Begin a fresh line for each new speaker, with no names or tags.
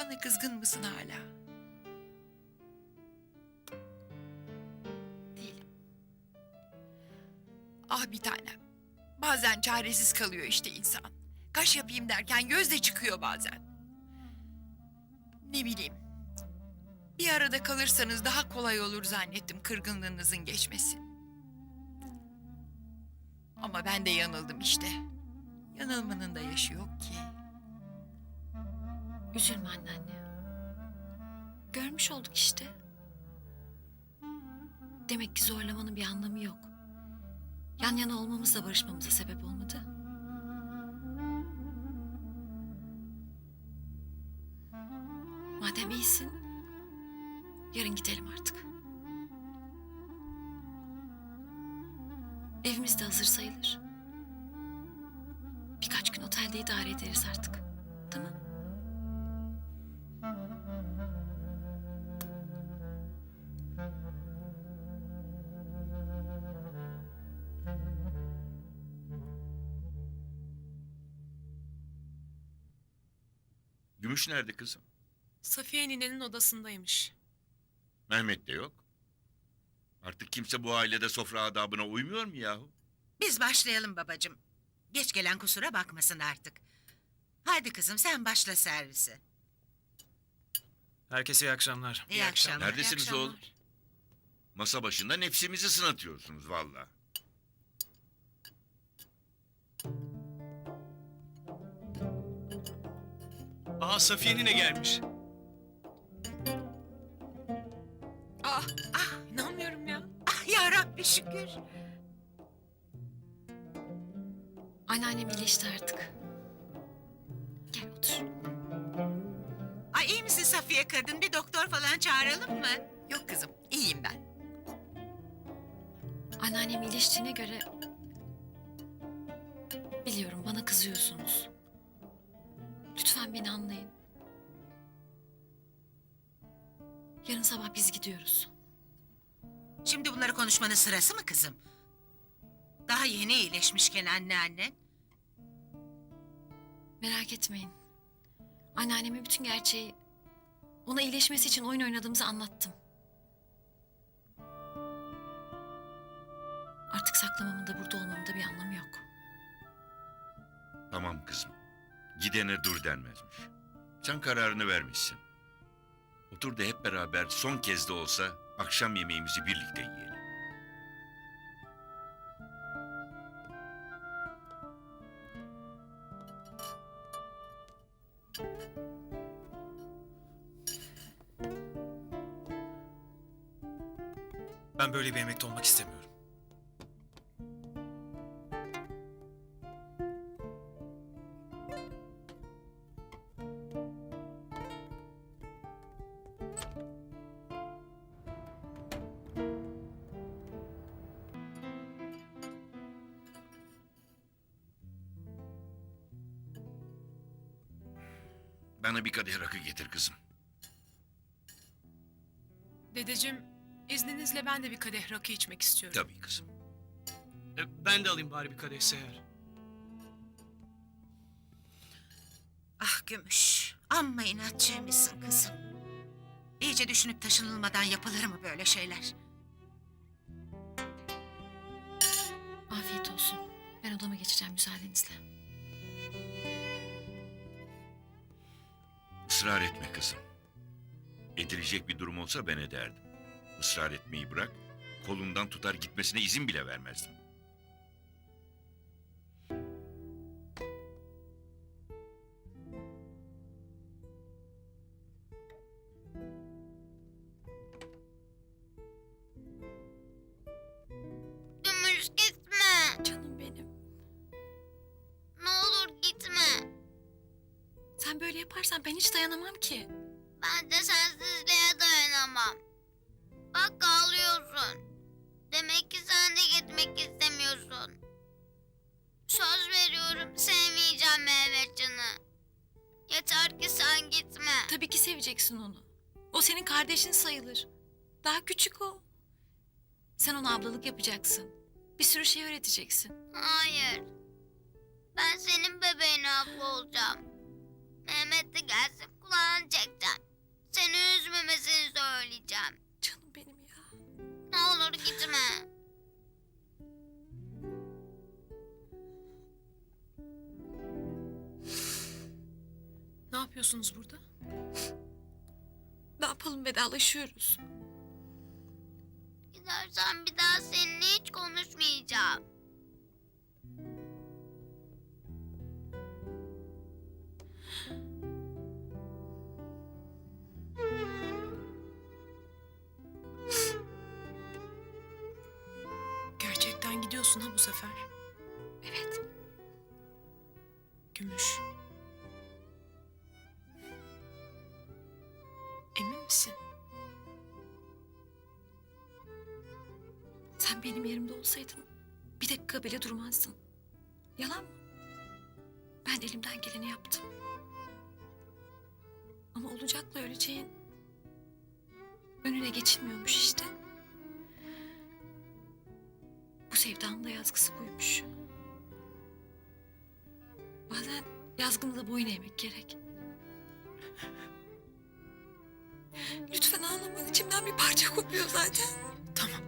Bana kızgın mısın hala?
Değilim.
Ah bir tanem. Bazen çaresiz kalıyor işte insan. Kaş yapayım derken göz de çıkıyor bazen. Ne bileyim. Bir arada kalırsanız daha kolay olur zannettim kırgınlığınızın geçmesi. Ama ben de yanıldım işte. Yanılmanın da yaşı yok ki.
Üzülme anneanne. Görmüş olduk işte. Demek ki zorlamanın bir anlamı yok. Yan yana olmamız da barışmamıza sebep olmadı. Madem iyisin, yarın gidelim artık. Evimiz de hazır sayılır. Birkaç gün otelde idare ederiz artık. Tamam.
Gümüş nerede kızım?
Safiye ninenin odasındaymış.
Mehmet de yok. Artık kimse bu ailede sofra adabına uymuyor mu yahu?
Biz başlayalım babacığım. Geç gelen kusura bakmasın artık. Hadi kızım sen başla servise.
Herkese iyi akşamlar.
İyi, akşamlar.
Neredesiniz
İyi akşamlar.
oğlum? Masa başında nefsimizi sınatıyorsunuz valla.
Aa Safiye nine gelmiş.
Ah, ah inanmıyorum ya.
Ah ya Rabbi şükür.
Anneannem iyileşti artık. Gel otur.
Ay iyi misin Safiye kadın? Bir doktor falan çağıralım mı?
Yok kızım, iyiyim ben.
Anneannem iyileştiğine göre... Biliyorum bana kızıyorsunuz. Lütfen beni anlayın. Gidiyoruz.
Şimdi bunları konuşmanın sırası mı kızım? Daha yeni iyileşmişken anneannen.
Merak etmeyin. Anneanneme bütün gerçeği... Ona iyileşmesi için oyun oynadığımızı anlattım. Artık saklamamın da burada olmamın da bir anlamı yok.
Tamam kızım. Gidene dur denmezmiş. Sen kararını vermişsin. Otur da hep beraber son kez de olsa akşam yemeğimizi birlikte yiyelim.
Ben böyle bir emekli olmak istemiyorum.
Bana bir kadeh rakı getir kızım.
Dedeciğim, izninizle ben de bir kadeh rakı içmek istiyorum.
Tabii kızım.
E, ben de alayım bari bir kadeh seher.
Ah Gümüş. Amma inatçıymışsın kızım. İyice düşünüp taşınılmadan yapılır mı böyle şeyler?
Afiyet olsun. Ben odama geçeceğim müsaadenizle.
Israr etme kızım. Edilecek bir durum olsa ben ederdim. Israr etmeyi bırak, kolundan tutar gitmesine izin bile vermezdim.
Sen böyle yaparsan ben hiç dayanamam ki.
Ben de sensizliğe dayanamam. Bak ağlıyorsun. Demek ki sen de gitmek istemiyorsun. Söz veriyorum sevmeyeceğim Mehmetcan'ı. Yeter ki sen gitme.
Tabii ki seveceksin onu. O senin kardeşin sayılır. Daha küçük o. Sen ona ablalık yapacaksın. Bir sürü şey öğreteceksin.
Hayır. Ben senin bebeğine abla olacağım. Mehmet de gelsin kulağını çekeceğim. Seni üzmemesini söyleyeceğim.
Canım benim ya.
Ne olur gitme.
Ne yapıyorsunuz burada?
Ne yapalım vedalaşıyoruz.
Gidersen bir daha seninle hiç konuşmayacağım.
Gidiyorsun ha bu sefer.
Evet.
Gümüş. Emin misin?
Sen benim yerimde olsaydın bir dakika bile durmazdın. Yalan mı? Ben elimden geleni yaptım. Ama olacakla öleceğin önüne geçilmiyormuş işte. Sevdanın da yazgısı buymuş. Bazen yazgını da boyun eğmek gerek. Lütfen ağlama. içimden bir parça kopuyor zaten.
Tamam, tamam.